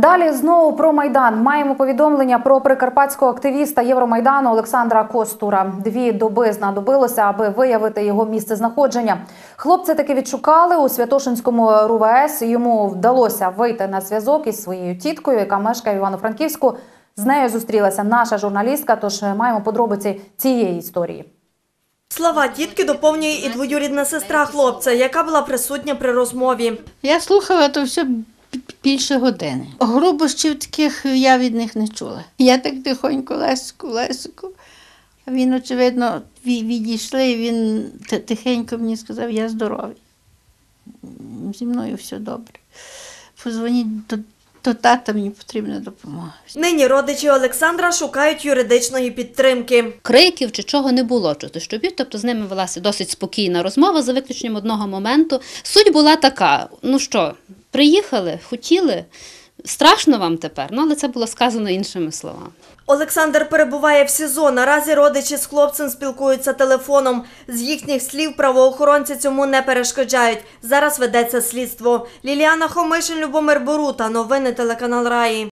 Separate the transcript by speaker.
Speaker 1: Далі знову про майдан. Маємо повідомлення про прикарпатського активіста Євромайдану Олександра Костура. Дві доби знадобилося, аби виявити його місце знаходження. Хлопці таки відшукали у Святошинському РУВС. Йому вдалося вийти на зв'язок із своєю тіткою, яка мешкає в Івано-Франківську. З нею зустрілася наша журналістка. Тож маємо подробиці цієї історії.
Speaker 2: Слова тітки доповнює і двоюрідна сестра хлопця, яка була присутня при розмові.
Speaker 3: Я слухала то все більше години. Грубощів таких я від них не чула. Я так тихонько Лесику, Лесику. А він, очевидно, відійшли, і він тихенько мені сказав, я здоровий. Зі мною все добре. Позвоніть до, до тата, мені потрібна допомога.
Speaker 2: Нині родичі Олександра шукають юридичної підтримки.
Speaker 4: криків чи чого не було чути щобів, тобто з ними велася досить спокійна розмова за виключенням одного моменту. Суть була така: ну що, приїхали, хотіли, страшно вам тепер, ну але це було сказано іншими словами.
Speaker 2: Олександр перебуває в СІЗО. Наразі родичі з хлопцем спілкуються телефоном. З їхніх слів правоохоронці цьому не перешкоджають. Зараз ведеться слідство. Ліліана Хомишин, Любомир Борута. Новини телеканал Раї.